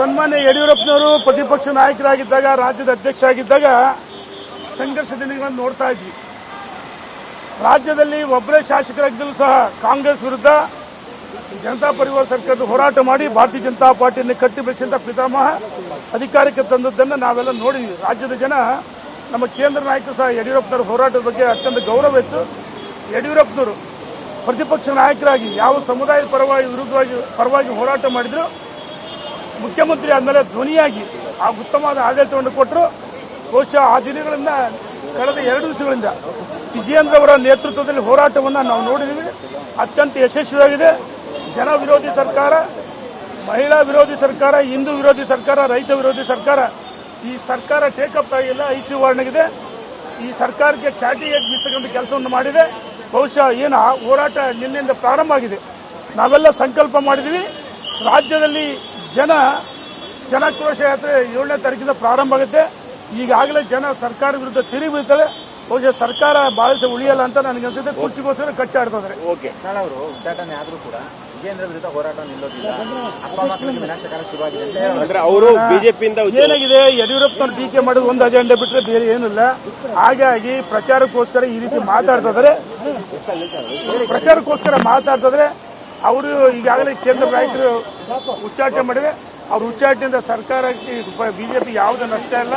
ಸನ್ಮಾನ್ಯ ಯಡಿಯೂರಪ್ಪನವರು ಪ್ರತಿಪಕ್ಷ ನಾಯಕರಾಗಿದ್ದಾಗ, ರಾಜ್ಯದ ಅಧ್ಯಕ್ಷ ಆಗಿದ್ದಾಗ ಸಂಘರ್ಷ ದಿನಗಳನ್ನು ನೋಡ್ತಾ ಇದ್ವಿ. ರಾಜ್ಯದಲ್ಲಿ ಒಬ್ಬರೇ ಶಾಸಕರಾಗಿದ್ದರೂ ಸಹ ಕಾಂಗ್ರೆಸ್ ವಿರುದ್ಧ ಜನತಾ ಪರಿವಾರ ಸರ್ಕಾರದ ಹೋರಾಟ ಮಾಡಿ ಭಾರತೀಯ ಜನತಾ ಪಾರ್ಟಿಯನ್ನು ಕಟ್ಟಿ ಬೆಳೆಸಿದಂತ ಪಿತಾಮಹ ಅಧಿಕಾರಕ್ಕೆ ತಂದದ್ದನ್ನು ನಾವೆಲ್ಲ ನೋಡಿದ್ವಿ. ರಾಜ್ಯದ ಜನ ನಮ್ಮ ಕೇಂದ್ರ ನಾಯಕರು ಸಹ ಯಡಿಯೂರಪ್ಪನವರ ಹೋರಾಟದ ಬಗ್ಗೆ ಅತ್ಯಂತ ಗೌರವ ಇತ್ತು. ಯಡಿಯೂರಪ್ಪನವರು ಪ್ರತಿಪಕ್ಷ ನಾಯಕರಾಗಿ ಯಾವ ಸಮುದಾಯದ ಪರವಾಗಿ, ವಿರುದ್ಧವಾಗಿ ಪರವಾಗಿ ಹೋರಾಟ ಮಾಡಿದ್ರು ಮುಖ್ಯಮಂತ್ರಿ ಆದಮೇಲೆ ಧ್ವನಿಯಾಗಿ ಆ ಉತ್ತಮವಾದ ಆಡಳಿತವನ್ನು ಕೊಟ್ಟರು. ಬಹುಶಃ ಆ ದಿನಗಳಿಂದ ಕಳೆದ ಎರಡು ದಿವಸಗಳಿಂದ ವಿಜಯೇಂದ್ರ ಅವರ ನೇತೃತ್ವದಲ್ಲಿ ಹೋರಾಟವನ್ನು ನಾವು ನೋಡಿದ್ದೀವಿ. ಅತ್ಯಂತ ಯಶಸ್ವಿಯಾಗಿದೆ. ಜನ ವಿರೋಧಿ ಸರ್ಕಾರ, ಮಹಿಳಾ ವಿರೋಧಿ ಸರ್ಕಾರ, ಹಿಂದೂ ವಿರೋಧಿ ಸರ್ಕಾರ, ರೈತ ವಿರೋಧಿ ಸರ್ಕಾರ, ಈ ಸರ್ಕಾರ ಟೇಕಪ್ ಆಗಿಲ್ಲ ಐಸಿ ಐಸಿವಾರಣೆಗಿದೆ ಈ ಸರ್ಕಾರಕ್ಕೆ ಚಾಟಿ ಬೀಸ್ತಕ್ಕಂಥ ಕೆಲಸವನ್ನು ಮಾಡಿದೆ. ಬಹುಶಃ ಏನು ಹೋರಾಟ ನಿನ್ನೆಯಿಂದ ಪ್ರಾರಂಭ ಆಗಿದೆ. ನಾವೆಲ್ಲ ಸಂಕಲ್ಪ ಮಾಡಿದ್ದೀವಿ. ರಾಜ್ಯದಲ್ಲಿ ಜನ ಜನಕ್ರೋಶ ಯಾತ್ರೆ ಏಳನೇ ತಾರೀಕಿಂದ ಪ್ರಾರಂಭ ಆಗುತ್ತೆ. ಈಗಾಗಲೇ ಜನ ಸರ್ಕಾರ ವಿರುದ್ಧ ತಿರಿ ಬೀಳ್ತಾರೆ. ಬಹುಶಃ ಸರ್ಕಾರ ಬಹಳ ದಿವಸ ಉಳಿಯಲ್ಲ ಅಂತ ನನಗೆ ಅನ್ಸುತ್ತೆ. ಕುರ್ಚಿಗೋಸ್ಕರ ಕಚ್ಚಾಡ್ತಿದ್ದಾರೆ ಓಕೆ. ಅವರು ಉದ್ಘಾಟನೆ ಆದರೂ ಕೂಡ ವಿಜೇಂದ್ರ ವಿರುದ್ಧ ಹೋರಾಟ ನಿಲ್ಲೋದಿಲ್ಲ. ಅಪ್ಪ ಮಕ್ಕಳಿಗೆ ವಿನಾಶಕಾಲ ಶುರುವಾಗಿದೆ ಅಂತ ಹೇಳಿ ಅಂದ್ರೆ ಅವರು ಬಿಜೆಪಿಯಿಂದ ಏನಾಗಿದೆ? ಯಡಿಯೂರಪ್ಪನವ್ರು ಟೀಕೆ ಮಾಡೋದು ಒಂದು ಅಜೆಂಡಾ ಬಿಟ್ಟರೆ ಬೇರೆ ಏನಿಲ್ಲ ಹಾಗಾಗಿ ಪ್ರಚಾರಕ್ಕೋಸ್ಕರ ಈ ರೀತಿ ಮಾತಾಡ್ತಿದ್ದಾರೆ ಪ್ರಚಾರಕ್ಕೋಸ್ಕರ ಮಾತಾಡ್ತಿದ್ರೆ ಅವರು ಈಗಾಗಲೇ ಕೇಂದ್ರ ನಾಯಕರು ಉಚ್ಚಾಟನೆ ಮಾಡಿದೆ ಅವ್ರ ಉಚ್ಚಾಟನೆಯಿಂದ ಸರ್ಕಾರಕ್ಕೆ ಬಿಜೆಪಿ ಯಾವುದೇ ನಷ್ಟ ಇಲ್ಲ.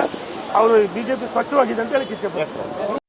ಅವರು ಬಿಜೆಪಿ ಸ್ವಚ್ಛವಾಗಿದೆ ಅಂತ ಹೇಳಿ ಇಚ್ಛೆ